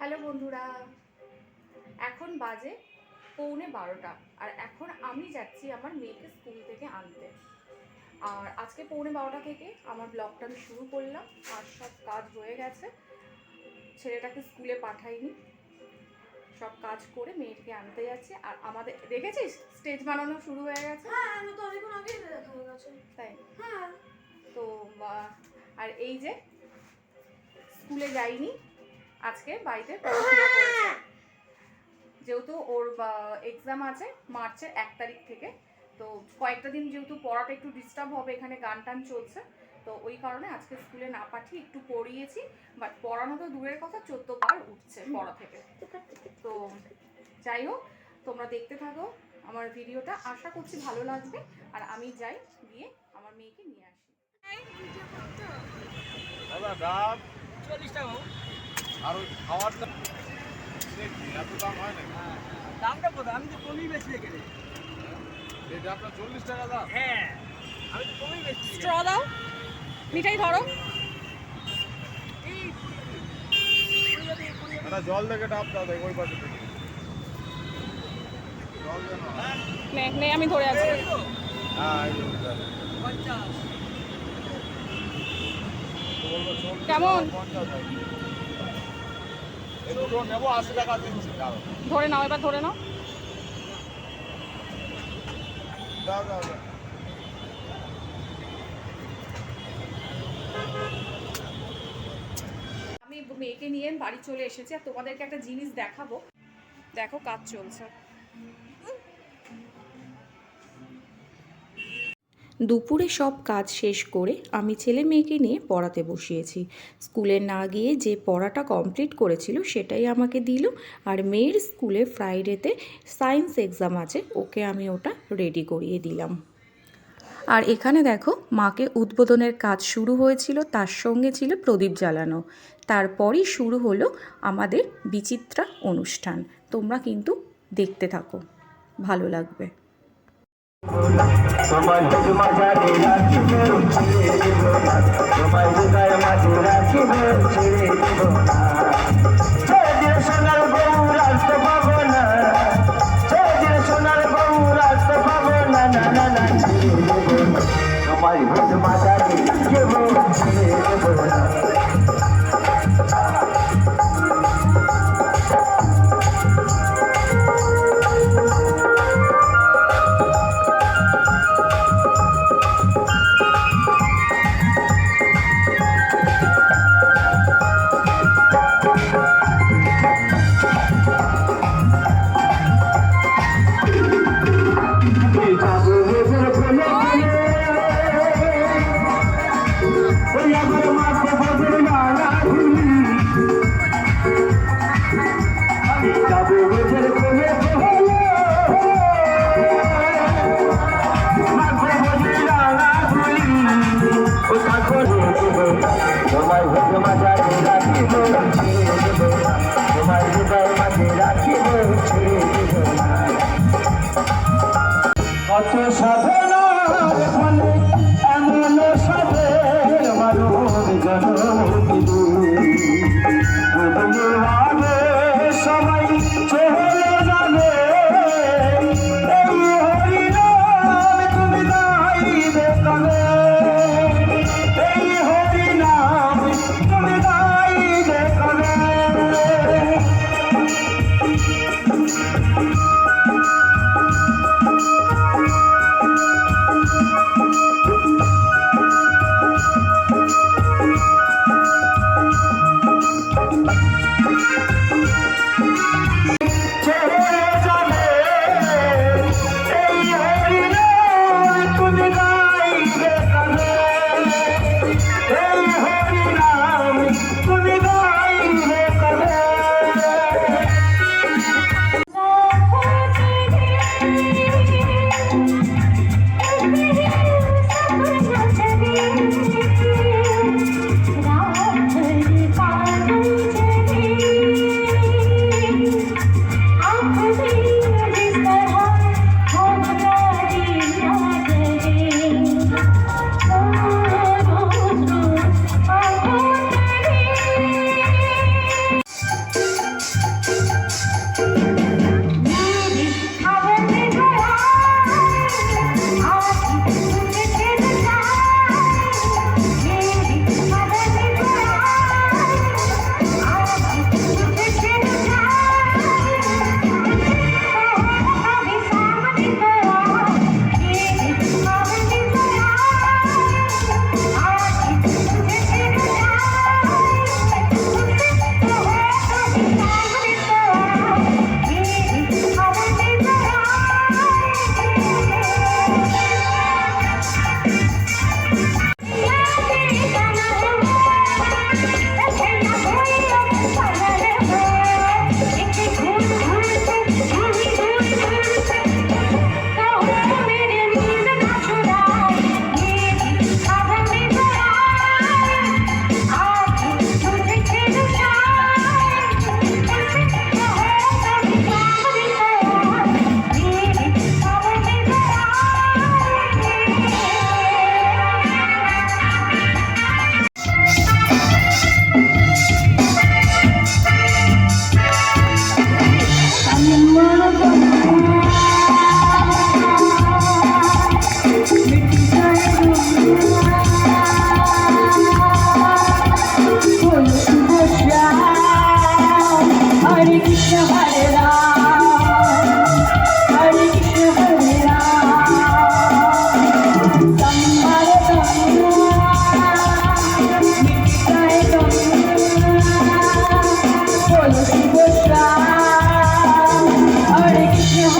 Hello বন্ধুরা। এখন বাজে পৌনে বারোটা আর এখন আমি যাচ্ছি আমার মেয়েকে স্কুল থেকে আনতে। আর আজকে পৌনে বারোটা থেকে আমার ব্লগটা আমি শুরু করলাম আর সব কাজ হয়ে গেছে। ছেলেটাকে স্কুলে পাঠাইনি সব কাজ করে মেয়েকে আনতে যাচ্ছি। আর আমাদের দেখেছিস? স্টেজ বানানো শুরু হয়ে গেছে। হ্যাঁ আমি তো অনেকক্ষণ তাই? হ্যাঁ। তো আর এই যে স্কুলে যাইনি আজকে বাড়িতে পড়াশোনা করেছে। যেহেতু ওর এক্সাম আছে মার্চের এক তারিখ থেকে তো কয়েকটা দিন যেহেতু পড়াটা একটু ডিস্টার্ব হবে এখানে গান টান চলছে তো ওই কারণে আজকে স্কুলে না পাঠিয়ে একটু পড়িয়েছি বাট পড়ানো তো দূরের কথা চোদ্দ বার উঠছে পড়া থেকে। তো যাই হোক তোমরা দেখতে থাকো আমার ভিডিওটা আশা করছি ভালো লাগবে আর আমি যাই গিয়ে আমার মেয়েকে নিয়ে আসি। চল্লিশ টাকা। আর ওই খাওয়ারটা দেখি এত দাম হয় না দামটা কত? আমি তো কমই বেশি দিই এই ডাবটা চল্লিশ টাকা দাম। হ্যাঁ আমি তো কমই বেশি স্ট্র দাও। মিঠাই ধরো। জল দেখে ডাব দাও দেখ ওই পাশে থেকে। জল যেন নে নে আমি ধরে আছি। হ্যাঁ কেমন? ধরে নাও, এবার ধরে নাও দাও দাও দাও। আমি মেয়েকে নিয়ে বাড়ি চলে এসেছি আর তোমাদেরকে একটা জিনিস দেখাবো দেখো কাজ চলছে দুপুরে সব কাজ শেষ করে আমি ছেলে মেয়েকে নিয়ে পড়াতে বসিয়েছি। স্কুলে না গিয়ে যে পড়াটা কমপ্লিট করেছিল সেটাই আমাকে দিল আর মেয়ের স্কুলে ফ্রাইডেতে সায়েন্স এক্সাম আছে, ওকে আমি ওটা রেডি করিয়ে দিলাম। আর এখানে দেখো, মাকে উদ্বোধনের কাজ শুরু হয়েছিল, তার সঙ্গে ছিল প্রদীপ জ্বালানো। তারপরই শুরু হলো আমাদের বিচিত্রা অনুষ্ঠান। তোমরা কিন্তু দেখতে থাকো, ভালো লাগবে। যদি মাঝারে রাখিবে সবাই হৃদয় মাঝে রাখিবে ছেড়ে দেব না ছেড়ে সোনার বউ রাখতে পাবো না ছেড়ে সোনার বউ রাখতে পাবো না না না না ছেড়ে দেব না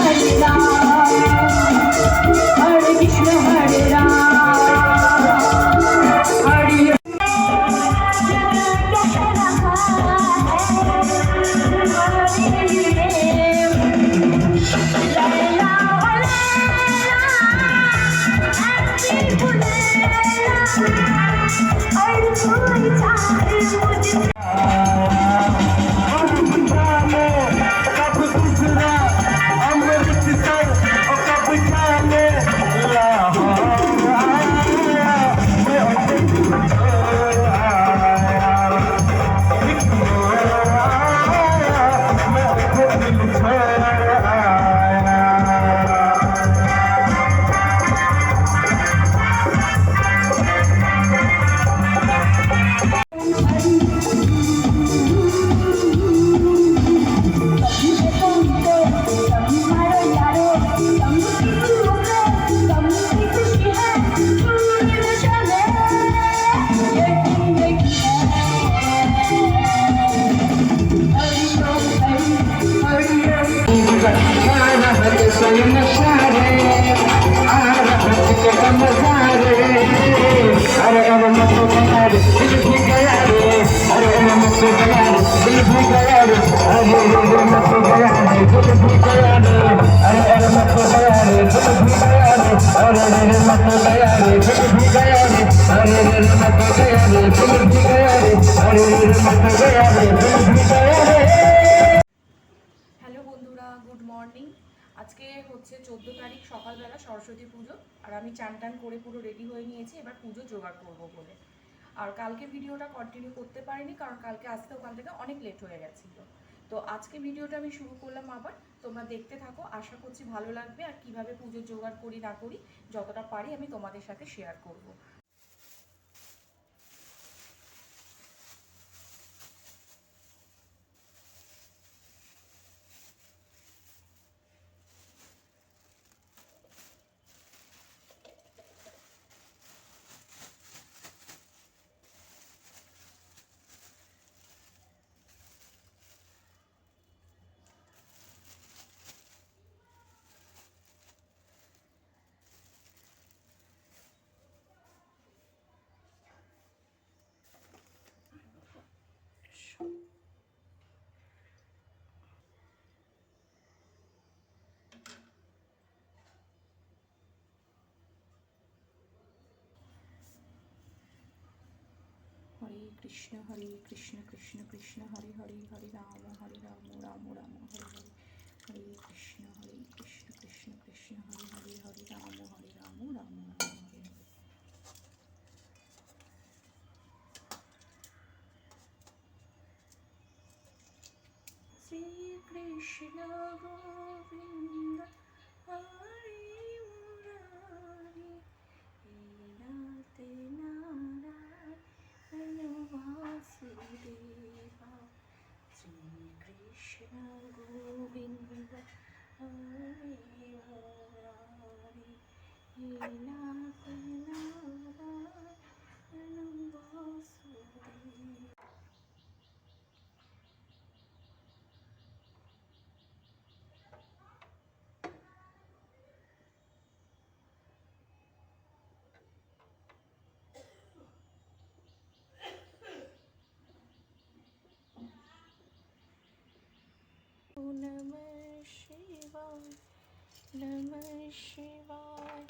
才知道。হ্যালো বন্ধুরা, গুড মর্নিং। আজকে হচ্ছে চোদ্দ তারিখ, সকালবেলা সরস্বতী পুজো, আর আমি চান টান করে পুরো রেডি হয়ে নিয়েছি, এবার পুজো জোগাড় করব বলে। আর কালকে ভিডিওটা কন্টিনিউ করতে পারিনি, কারণ কালকে আসতে ওখান থেকে অনেক লেট হয়ে গেছিল। তো আজকে ভিডিওটা আমি শুরু করলাম আবার। তোমরা দেখতে থাকো, আশা করছি ভালো লাগবে। আর কীভাবে পুজোর জোগাড় করি না করি, যতটা পারি আমি তোমাদের সাথে শেয়ার করব। कृष्ण हरे, कृष्ण कृष्ण कृष्ण, हरे हरे हरे राम हरे राम राम राम, हरे हरे हरे कृष्ण हरे कृष्ण कृष्ण कृष्ण, हरे हरे हरे राम हरे राम राम राम, हरे हरे। श्री कृष्ण गोविंद शिवाय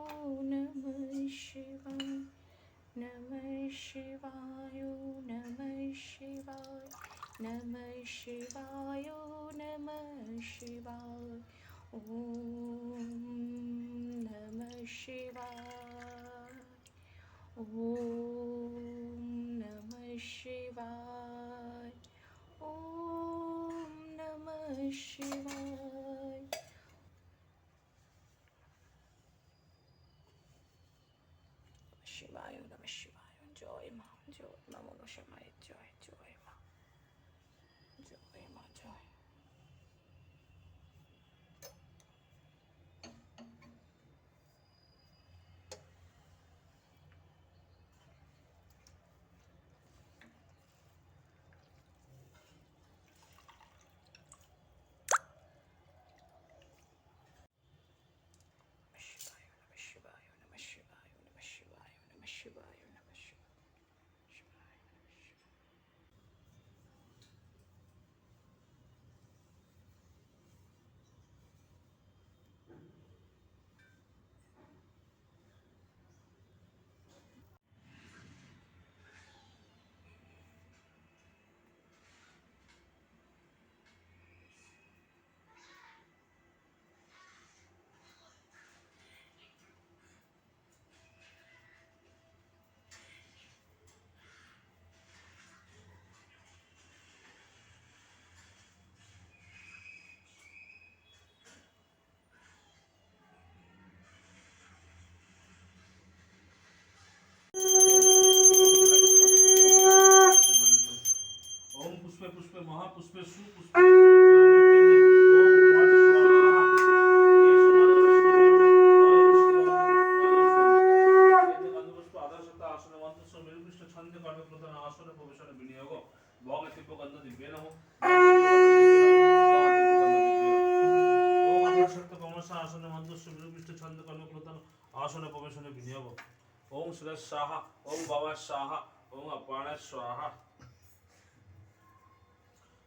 ओ नमः शिवाय नमः शिवाय ओ नमः शिवाय नमः शिवाय ओ नमः शिवाय ॐ नमः शिवाय ॐ नमः शिवाय ॐ नमः शिवाय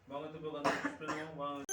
Vamos, eu tô pegando para não.